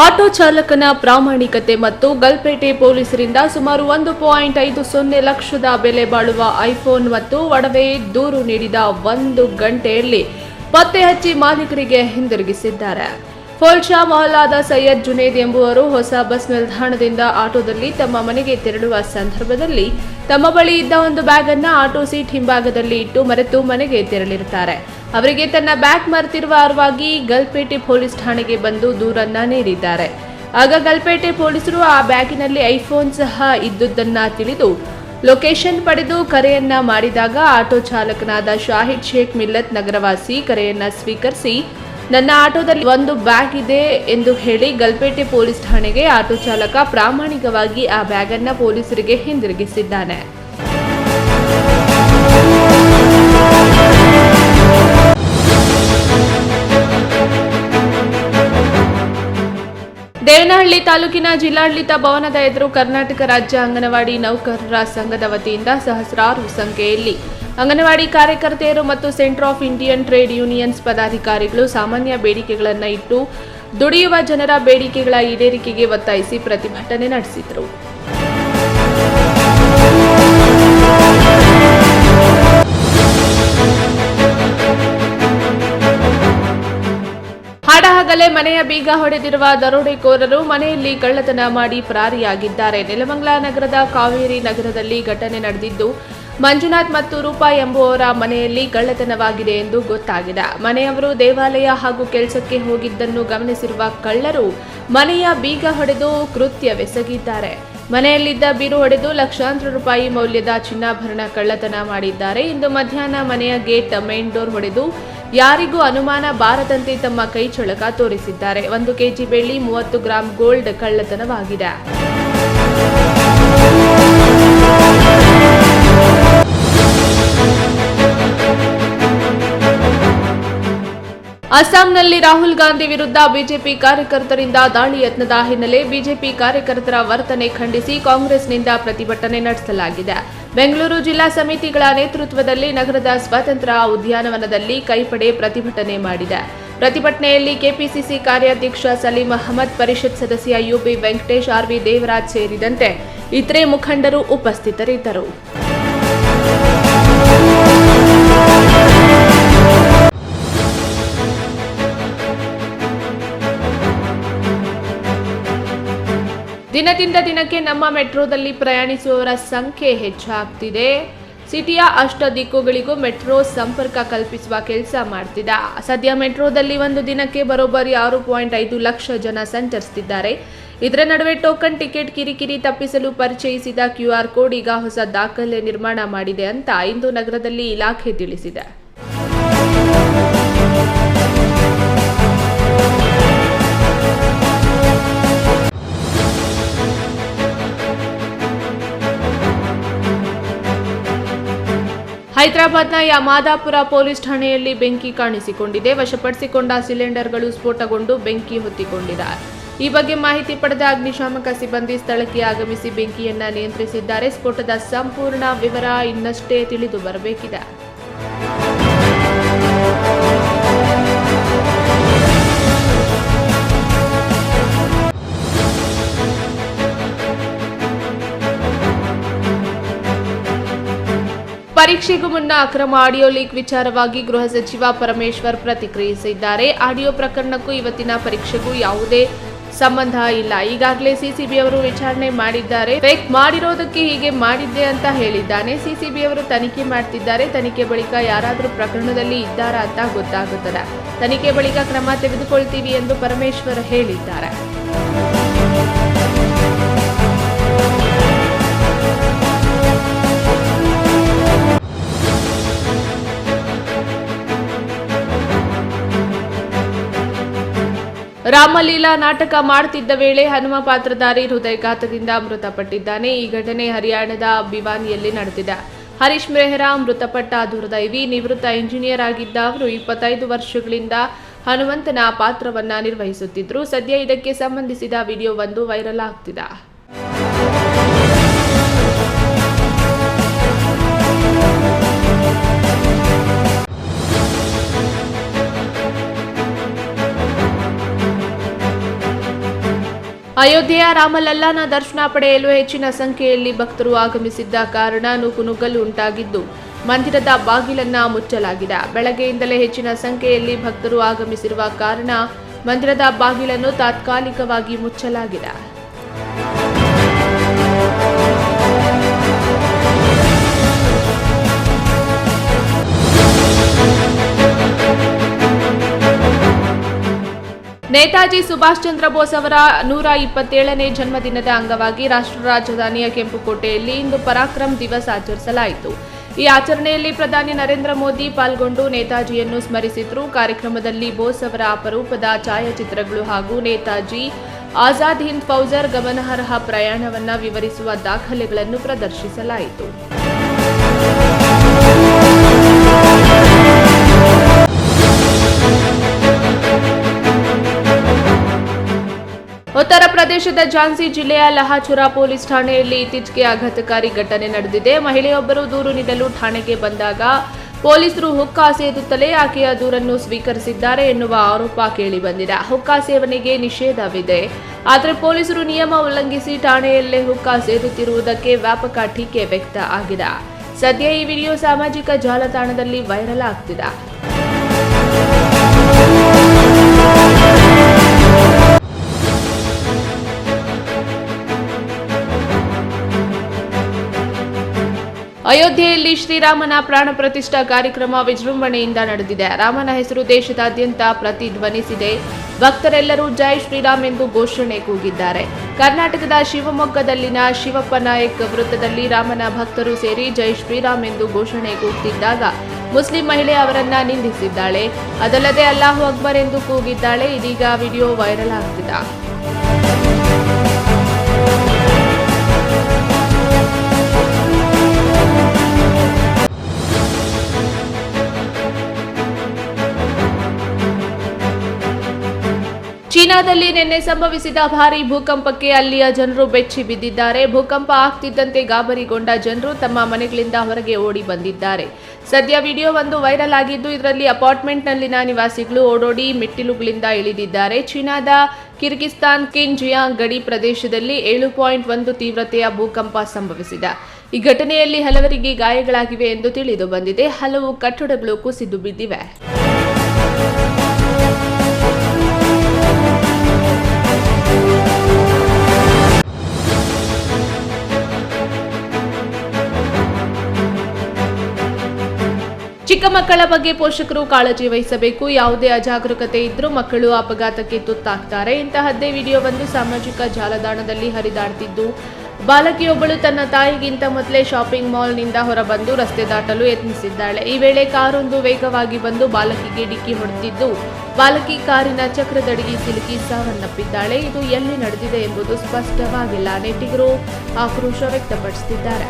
Auto ಚಾಲಕನ ಪ್ರಾಮಾಣಿಕತೆ ಮತ್ತು ಗಲ್ಪೇಟೆ ಪೊಲೀಸರಿಂದ ಸುಮಾರು ಒಂದು ಪಾಯಿಂಟ್ ಐದು ಸೊನ್ನೆ ಲಕ್ಷದ ಬೆಲೆ ಬಾಳುವ ಐಫೋನ್ ಮತ್ತು ಒಡವೆ ದೂರು ನೀಡಿದ ಒಂದು ಗಂಟೆಯಲ್ಲಿ ಪತ್ತೆ ಹಚ್ಚಿ ಮಾಲೀಕರಿಗೆ ಹಿಂದಿರುಗಿಸಿದ್ದಾರೆ. ಫೋಲ್ಶಾ ಮೊಹಲ್ಲಾದ ಸೈಯದ್ ಜುನೇದ್ ಎಂಬುವರು ಹೊಸ ಬಸ್ ನಿಲ್ದಾಣದಿಂದ ಆಟೋದಲ್ಲಿ ತಮ್ಮ ಮನೆಗೆ ತೆರಳುವ ಸಂದರ್ಭದಲ್ಲಿ ತಮ್ಮ ಬಳಿ ಇದ್ದ ಒಂದು ಬ್ಯಾಗ್ ಅನ್ನು ಆಟೋ ಸೀಟ್ ಹಿಂಭಾಗದಲ್ಲಿ ಇಟ್ಟು ಮರೆತು ಮನೆಗೆ ತೆರಳಿರುತ್ತಾರೆ. ಅವರಿಗೆ ತನ್ನ ಬ್ಯಾಗ್ ಮರೆತಿರುವ ಅರ್ವಾಗಿ ಗಲ್ಪೇಟೆ ಪೊಲೀಸ್ ಠಾಣೆಗೆ ಬಂದು ದೂರನ್ನ ನೀಡಿದ್ದಾರೆ. ಆಗ ಗಲ್ಪೇಟೆ ಪೊಲೀಸರು ಆ ಬ್ಯಾಗಿನಲ್ಲಿ ಐಫೋನ್ ಸಹ ಇದ್ದುದನ್ನ ತಿಳಿದು ಲೊಕೇಶನ್ ಪಡೆದು ಕರೆಯನ್ನ ಮಾಡಿದಾಗ ಆಟೋ ಚಾಲಕನಾದ ಶಾಹಿದ್ ಶೇಖ್ ಮಿಲ್ಲತ್ ನಗರವಾಸಿ ಕರೆಯನ್ನ ಸ್ವೀಕರಿಸಿ, ನನ್ನ ಆಟೋದಲ್ಲಿ ಒಂದು ಬ್ಯಾಗ್ ಇದೆ ಎಂದು ಹೇಳಿ ಗಲ್ಪೇಟೆ ಪೊಲೀಸ್ ಠಾಣೆಗೆ ಆಟೋ ಚಾಲಕ ಪ್ರಾಮಾಣಿಕವಾಗಿ ಆ ಬ್ಯಾಗ್ ಅನ್ನ ಪೊಲೀಸರಿಗೆ ಹಿಂದಿರುಗಿಸಿದ್ದಾನೆ. ದೇವನಹಳ್ಳಿ ತಾಲೂಕಿನ ಜಿಲ್ಲಾಡಳಿತ ಭವನದ ಎದುರು ಕರ್ನಾಟಕ ರಾಜ್ಯ ಅಂಗನವಾಡಿ ನೌಕರರ ಸಂಘದ ವತಿಯಿಂದ ಸಹಸ್ರಾರು ಸಂಖ್ಯೆಯಲ್ಲಿ ಅಂಗನವಾಡಿ ಕಾರ್ಯಕರ್ತೆಯರು ಮತ್ತು Centre of Indian Trade Unions ಪದಾಧಿಕಾರಿಗಳು ಸಾಮಾನ್ಯ ಬೇಡಿಕೆಗಳನ್ನು ಇಟ್ಟು ದುಡಿಯುವ ಜನರ ಬೇಡಿಕೆಗಳ ಈಡೇರಿಕೆಗೆ ಒತ್ತಾಯಿಸಿ ಪ್ರತಿಭಟನೆ ನಡೆಸಿದರು. ಹಾಡಹಗಲೇ ಮನೆಯ ಬೀಗ ಹೊಡೆದಿರುವ ದರೋಡೆಕೋರರು ಮನೆಯಲ್ಲಿ ಕಳ್ಳತನ ಮಾಡಿ ಪರಾರಿಯಾಗಿದ್ದಾರೆ. ನೆಲಮಂಗಲ ನಗರದ ಕಾವೇರಿ ನಗರದಲ್ಲಿ ಘಟನೆ ನಡೆದಿದ್ದು, ಮಂಜುನಾಥ್ ಮತ್ತು ರೂಪಾ ಎಂಬುವವರ ಮನೆಯಲ್ಲಿ ಕಳ್ಳತನವಾಗಿದೆ ಎಂದು ಗೊತ್ತಾಗಿದೆ. ಮನೆಯವರು ದೇವಾಲಯ ಹಾಗೂ ಕೆಲಸಕ್ಕೆ ಹೋಗಿದ್ದನ್ನು ಗಮನಿಸಿರುವ ಕಳ್ಳರು ಮನೆಯ ಬೀಗ ಹೊಡೆದು ಕೃತ್ಯವೆಸಗಿದ್ದಾರೆ ಮನೆಯಲ್ಲಿದ್ದ ಬೀರು ಹೊಡೆದು ಲಕ್ಷಾಂತರ ರೂಪಾಯಿ ಮೌಲ್ಯದ ಚಿನ್ನಾಭರಣ ಕಳ್ಳತನ ಮಾಡಿದ್ದಾರೆ. ಇಂದು ಮಧ್ಯಾಹ್ನ ಮನೆಯ ಗೇಟ್ ಮೇನ್ ಡೋರ್ ಹೊಡೆದು ಯಾರಿಗೂ ಅನುಮಾನ ಬಾರದಂತೆ ತಮ್ಮ ಕೈ ಚಳಕ ತೋರಿಸಿದ್ದಾರೆ. ಒಂದು ಕೆಜಿ ಬೆಳ್ಳಿ, ಮೂವತ್ತು ಗ್ರಾಂ ಗೋಲ್ಡ್ ಕಳ್ಳತನವಾಗಿದೆ. ಅಸ್ಸಾಂನಲ್ಲಿ ರಾಹುಲ್ ಗಾಂಧಿ ವಿರುದ್ಧ ಬಿಜೆಪಿ ಕಾರ್ಯಕರ್ತರಿಂದ ದಾಳಿ ಯತ್ನದ ಹಿನ್ನೆಲೆ ಬಿಜೆಪಿ ಕಾರ್ಯಕರ್ತರ ವರ್ತನೆ ಖಂಡಿಸಿ ಕಾಂಗ್ರೆಸ್ನಿಂದ ಪ್ರತಿಭಟನೆ ನಡೆಸಲಾಗಿದೆ. ಬೆಂಗಳೂರು ಜಿಲ್ಲಾ ಸಮಿತಿಗಳ ನೇತೃತ್ವದಲ್ಲಿ ನಗರದ ಸ್ವಾತಂತ್ರ್ಯ ಉದ್ಯಾನವನದಲ್ಲಿ ಕೈಪಡೆ ಪ್ರತಿಭಟನೆ ಮಾಡಿದೆ. ಪ್ರತಿಭಟನೆಯಲ್ಲಿ ಕೆಪಿಸಿಸಿ ಕಾರ್ಯಾಧ್ಯಕ್ಷ ಸಲೀಂ ಅಹಮದ್, ಪರಿಷತ್ ಸದಸ್ಯ ಯುಬಿ ವೆಂಕಟೇಶ್ ಆರ್ವಿ ದೇವರಾಜ್ ಸೇರಿದಂತೆ ಇತರೆ ಮುಖಂಡರು ಉಪಸ್ಥಿತರಿದ್ದರು. ದಿನದಿಂದ ದಿನಕ್ಕೆ ನಮ್ಮ ಮೆಟ್ರೋದಲ್ಲಿ ಪ್ರಯಾಣಿಸುವವರ ಸಂಖ್ಯೆ ಹೆಚ್ಚಾಗ್ತಿದೆ. ಸಿಟಿಯ ಅಷ್ಟ ದಿಕ್ಕುಗಳಿಗೂ ಮೆಟ್ರೋ ಸಂಪರ್ಕ ಕಲ್ಪಿಸುವ ಕೆಲಸ ಮಾಡ್ತಿದೆ. ಸದ್ಯ ಮೆಟ್ರೋದಲ್ಲಿ ಒಂದು ದಿನಕ್ಕೆ ಬರೋಬ್ಬರಿ ಆರು ಪಾಯಿಂಟ್ ಐದು ಲಕ್ಷ ಜನ ಸಂಚರಿಸುತ್ತಿದ್ದಾರೆ ಇದರ ನಡುವೆ ಟೋಕನ್ ಟಿಕೆಟ್ ಕಿರಿಕಿರಿ ತಪ್ಪಿಸಲು ಪರಿಚಯಿಸಿದ ಕ್ಯೂ ಆರ್ ಕೋಡ್ ಈಗ ಹೊಸ ದಾಖಲೆ ನಿರ್ಮಾಣ ಮಾಡಿದೆ ಅಂತ ಇಂದು ನಗರದಲ್ಲಿ ಇಲಾಖೆ ತಿಳಿಸಿದೆ. ಹೈದರಾಬಾದ್ನ ಯಮಾದಾಪುರ ಪೊಲೀಸ್ ಠಾಣೆಯಲ್ಲಿ ಬೆಂಕಿ ಕಾಣಿಸಿಕೊಂಡಿದೆ. ವಶಪಡಿಸಿಕೊಂಡ ಸಿಲಿಂಡರ್ಗಳು ಸ್ಫೋಟಗೊಂಡು ಬೆಂಕಿ ಹೊತ್ತಿಕೊಂಡಿದೆ. ಈ ಬಗ್ಗೆ ಮಾಹಿತಿ ಪಡೆದ ಅಗ್ನಿಶಾಮಕ ಸಿಬ್ಬಂದಿ ಸ್ಥಳಕ್ಕೆ ಆಗಮಿಸಿ ಬೆಂಕಿಯನ್ನ ನಿಯಂತ್ರಿಸಿದ್ದಾರೆ. ಸ್ಫೋಟದ ಸಂಪೂರ್ಣ ವಿವರ ಇನ್ನಷ್ಟೇ ತಿಳಿದು ಬರಬೇಕಿದೆ. ಪರೀಕ್ಷೆಗೂ ಮುನ್ನ ಅಕ್ರಮ ಆಡಿಯೋ ಲೀಕ್ ವಿಚಾರವಾಗಿ ಗೃಹ ಸಚಿವ ಪರಮೇಶ್ವರ್ ಪ್ರತಿಕ್ರಿಯಿಸಿದ್ದಾರೆ. ಆಡಿಯೋ ಪ್ರಕರಣಕ್ಕೂ ಇವತ್ತಿನ ಪರೀಕ್ಷೆಗೂ ಯಾವುದೇ ಸಂಬಂಧ ಇಲ್ಲ. ಈಗಾಗಲೇ ಸಿಸಿಬಿ ಅವರು ವಿಚಾರಣೆ ಮಾಡಿದ್ದಾರೆ. ಫೇಕ್ ಮಾಡಿರೋದಕ್ಕೆ ಹೀಗೆ ಮಾಡಿದ್ದೆ ಅಂತ ಹೇಳಿದ್ದಾನೆ. ಸಿಸಿಬಿ ಅವರು ತನಿಖೆ ಮಾಡ್ತಿದ್ದಾರೆ. ತನಿಖೆ ಬಳಿಕ ಯಾರಾದರೂ ಪ್ರಕರಣದಲ್ಲಿ ಇದ್ದಾರಾ ಅಂತ ಗೊತ್ತಾಗುತ್ತದೆ. ತನಿಖೆ ಬಳಿಕ ಕ್ರಮ ತೆಗೆದುಕೊಳ್ತೀವಿ ಎಂದು ಪರಮೇಶ್ವರ್ ಹೇಳಿದ್ದಾರೆ. ರಾಮಲೀಲಾ ನಾಟಕ ಮಾಡುತ್ತಿದ್ದ ವೇಳೆ ಹನುಮ ಪಾತ್ರಧಾರಿ ಹೃದಯಘಾತದಿಂದ ಮೃತಪಟ್ಟಿದ್ದಾನೆ. ಈ ಘಟನೆ ಹರಿಯಾಣದ ಭಿವಾನಿಯಲ್ಲಿ ನಡೆದಿದೆ. ಹರೀಶ್ ಮೆಹ್ರಾ, ಮೃತಪಟ್ಟ ದುರ್ದೈವಿ, ನಿವೃತ್ತ ಇಂಜಿನಿಯರ್ ಆಗಿದ್ದ ಅವರು ಇಪ್ಪತ್ತೈದು ವರ್ಷಗಳಿಂದ ಹನುಮಂತನ ಪಾತ್ರವನ್ನ ನಿರ್ವಹಿಸುತ್ತಿದ್ದರು ಸದ್ಯ ಇದಕ್ಕೆ ಸಂಬಂಧಿಸಿದ ವಿಡಿಯೋವೊಂದು ವೈರಲ್ ಆಗ್ತಿದೆ. ಅಯೋಧ್ಯೆಯ ರಾಮಲಲ್ಲಾನ ದರ್ಶನ ಪಡೆಯಲು ಹೆಚ್ಚಿನ ಸಂಖ್ಯೆಯಲ್ಲಿ ಭಕ್ತರು ಆಗಮಿಸಿದ್ದ ಕಾರಣ ನೂಕುನುಗ್ಗಲು ಉಂಟಾಗಿದ್ದು, ಮಂದಿರದ ಬಾಗಿಲನ್ನ ಮುಚ್ಚಲಾಗಿದೆ. ಬೆಳಗ್ಗೆಯಿಂದಲೇ ಹೆಚ್ಚಿನ ಸಂಖ್ಯೆಯಲ್ಲಿ ಭಕ್ತರು ಆಗಮಿಸಿರುವ ಕಾರಣ ಮಂದಿರದ ಬಾಗಿಲನ್ನು ತಾತ್ಕಾಲಿಕವಾಗಿ ಮುಚ್ಚಲಾಗಿದೆ. ನೇತಾಜಿ ಸುಭಾಷ್ ಚಂದ್ರ ಬೋಸ್ ಅವರ ನೂರ ಇಪ್ಪತ್ತೇಳನೇ ಜನ್ಮದಿನದ ಅಂಗವಾಗಿ ರಾಷ್ಟ್ರ ರಾಜಧಾನಿಯ ಕೆಂಪುಕೋಟೆಯಲ್ಲಿ ಇಂದು ಪರಾಕ್ರಮ್ ದಿವಸ್ ಆಚರಿಸಲಾಯಿತು. ಈ ಆಚರಣೆಯಲ್ಲಿ ಪ್ರಧಾನಿ ನರೇಂದ್ರ ಮೋದಿ ಪಾಲ್ಗೊಂಡು ನೇತಾಜಿಯನ್ನು ಸ್ಮರಿಸಿದ್ರು. ಕಾರ್ಯಕ್ರಮದಲ್ಲಿ ಬೋಸ್ ಅವರ ಅಪರೂಪದ ಛಾಯಾಚಿತ್ರಗಳು ಹಾಗೂ ನೇತಾಜಿ ಆಜಾದ್ ಹಿಂದ್ ಫೌಜರ್ ಗಮನಾರ್ಹ ಪ್ರಯಾಣವನ್ನು ವಿವರಿಸುವ ದಾಖಲೆಗಳನ್ನು ಪ್ರದರ್ಶಿಸಲಾಯಿತು. ಪ್ರದೇಶದ ಝಾನ್ಸಿ ಜಿಲ್ಲೆಯ ಲಹಾಚುರಾ ಪೊಲೀಸ್ ಠಾಣೆಯಲ್ಲಿ ಇತ್ತೀಚೆಗೆ ಆಘಾತಕಾರಿ ಘಟನೆ ನಡೆದಿದೆ. ಮಹಿಳೆಯೊಬ್ಬರು ದೂರು ನೀಡಲು ಠಾಣೆಗೆ ಬಂದಾಗ ಪೊಲೀಸರು ಹುಕ್ಕಾ ಸೇದುತ್ತಲೇ ಆಕೆಯ ದೂರನ್ನು ಸ್ವೀಕರಿಸಿದ್ದಾರೆ ಎನ್ನುವ ಆರೋಪ ಕೇಳಿಬಂದಿದೆ ಹುಕ್ಕಾ ಸೇವನೆಗೆ ನಿಷೇಧವಿದೆ. ಆದರೆ ಪೊಲೀಸರು ನಿಯಮ ಉಲ್ಲಂಘಿಸಿ ಠಾಣೆಯಲ್ಲೇ ಹುಕ್ಕಾ ಸೇದುತ್ತಿರುವುದಕ್ಕೆ ವ್ಯಾಪಕ ಟೀಕೆ ವ್ಯಕ್ತ ಆಗಿದೆ. ಸದ್ಯ ಈ ವಿಡಿಯೋ ಸಾಮಾಜಿಕ ಜಾಲತಾಣದಲ್ಲಿ ವೈರಲ್ ಆಗ್ತಿದೆ. ಅಯೋಧ್ಯೆಯಲ್ಲಿ ಶ್ರೀರಾಮನ ಪ್ರಾಣ ಪ್ರತಿಷ್ಠಾ ಕಾರ್ಯಕ್ರಮ ವಿಜೃಂಭಣೆಯಿಂದ ನಡೆದಿದೆ. ರಾಮನ ಹೆಸರು ದೇಶದಾದ್ಯಂತ ಪ್ರತಿಧ್ವನಿಸಿದೆ. ಭಕ್ತರೆಲ್ಲರೂ ಜೈ ಶ್ರೀರಾಮ್ ಎಂದು ಘೋಷಣೆ ಕೂಗಿದ್ದಾರೆ. ಕರ್ನಾಟಕದ ಶಿವಮೊಗ್ಗದಲ್ಲಿನ ಶಿವಪ್ಪ ನಾಯಕ್ ವೃತ್ತದಲ್ಲಿ ರಾಮನ ಭಕ್ತರು ಸೇರಿ ಜೈ ಶ್ರೀರಾಮ್ ಎಂದು ಘೋಷಣೆ ಕೂಗ್ತಿದ್ದಾಗ ಮುಸ್ಲಿಂ ಮಹಿಳೆ ಅವರನ್ನ ನಿಂದಿಸಿದ್ದಾಳೆ. ಅದಲ್ಲದೆ ಅಲ್ಲಾಹು ಅಕ್ಬರ್ ಎಂದು ಕೂಗಿದ್ದಾಳೆ. ಇದೀಗ ವಿಡಿಯೋ ವೈರಲ್ ಆಗ್ತಿದೆ. ಚೀನಾದಲ್ಲಿ ನಿನ್ನೆ ಸಂಭವಿಸಿದ ಭಾರೀ ಭೂಕಂಪಕ್ಕೆ ಅಲ್ಲಿಯ ಜನರು ಬೆಚ್ಚಿ ಬಿದ್ದಿದ್ದಾರೆ. ಭೂಕಂಪ ಆಗ್ತಿದ್ದಂತೆ ಗಾಬರಿಗೊಂಡ ಜನರು ತಮ್ಮ ಮನೆಗಳಿಂದ ಹೊರಗೆ ಓಡಿ ಬಂದಿದ್ದಾರೆ. ಸದ್ಯ ವಿಡಿಯೋ ಒಂದು ವೈರಲ್ ಆಗಿದ್ದು, ಇದರಲ್ಲಿ ಅಪಾರ್ಟ್ಮೆಂಟ್ನಲ್ಲಿನ ನಿವಾಸಿಗಳು ಓಡೋಡಿ ಮೆಟ್ಟಿಲುಗಳಿಂದ ಇಳಿದಿದ್ದಾರೆ. ಚೀನಾದ ಕಿರ್ಗಿಸ್ತಾನ್ ಕಿಂಜಿಯಾ ಗಡಿ ಪ್ರದೇಶದಲ್ಲಿ ಏಳು ಪಾಯಿಂಟ್ ಒಂದು ತೀವ್ರತೆಯ ಭೂಕಂಪ ಸಂಭವಿಸಿದೆ. ಈ ಘಟನೆಯಲ್ಲಿ ಹಲವರಿಗೆ ಗಾಯಗಳಾಗಿವೆ ಎಂದು ತಿಳಿದು ಬಂದಿದೆ. ಹಲವು ಕಟ್ಟಡಗಳು ಕುಸಿದು ಬಿದ್ದಿವೆ. ಚಿಕ್ಕ ಮಕ್ಕಳ ಬಗ್ಗೆ ಪೋಷಕರು ಕಾಳಜಿ ವಹಿಸಬೇಕು. ಯಾವುದೇ ಅಜಾಗರೂಕತೆ ಇದ್ರೂ ಮಕ್ಕಳು ಅಪಘಾತಕ್ಕೆ ತುತ್ತಾಗ್ತಾರೆ. ಇಂತಹದ್ದೇ ವಿಡಿಯೋವೊಂದು ಸಾಮಾಜಿಕ ಜಾಲತಾಣದಲ್ಲಿ ಹರಿದಾಡ್ತಿದ್ದು. ಬಾಲಕಿಯೊಬ್ಬಳು ತನ್ನ ತಾಯಿಗಿಂತ ಮೊದಲೇ ಶಾಪಿಂಗ್ ಮಾಲ್ನಿಂದ ಹೊರಬಂದು ರಸ್ತೆ ದಾಟಲು ಯತ್ನಿಸಿದ್ದಾಳೆ. ಈ ವೇಳೆ ಕಾರೊಂದು ವೇಗವಾಗಿ ಬಂದು ಬಾಲಕಿಗೆ ಡಿಕ್ಕಿ ಹೊಡೆದಿದ್ದು, ಬಾಲಕಿ ಕಾರಿನ ಚಕ್ರದಡಿಗೆ ಸಿಲುಕಿ ಸಾವನ್ನಪ್ಪಿದ್ದಾಳೆ. ಇದು ಎಲ್ಲಿ ನಡೆದಿದೆ ಎಂಬುದು ಸ್ಪಷ್ಟವಾಗಿಲ್ಲ. ನೆಟ್ಟಿಗರು ಆಕ್ರೋಶ ವ್ಯಕ್ತಪಡಿಸುತ್ತಿದ್ದಾರೆ.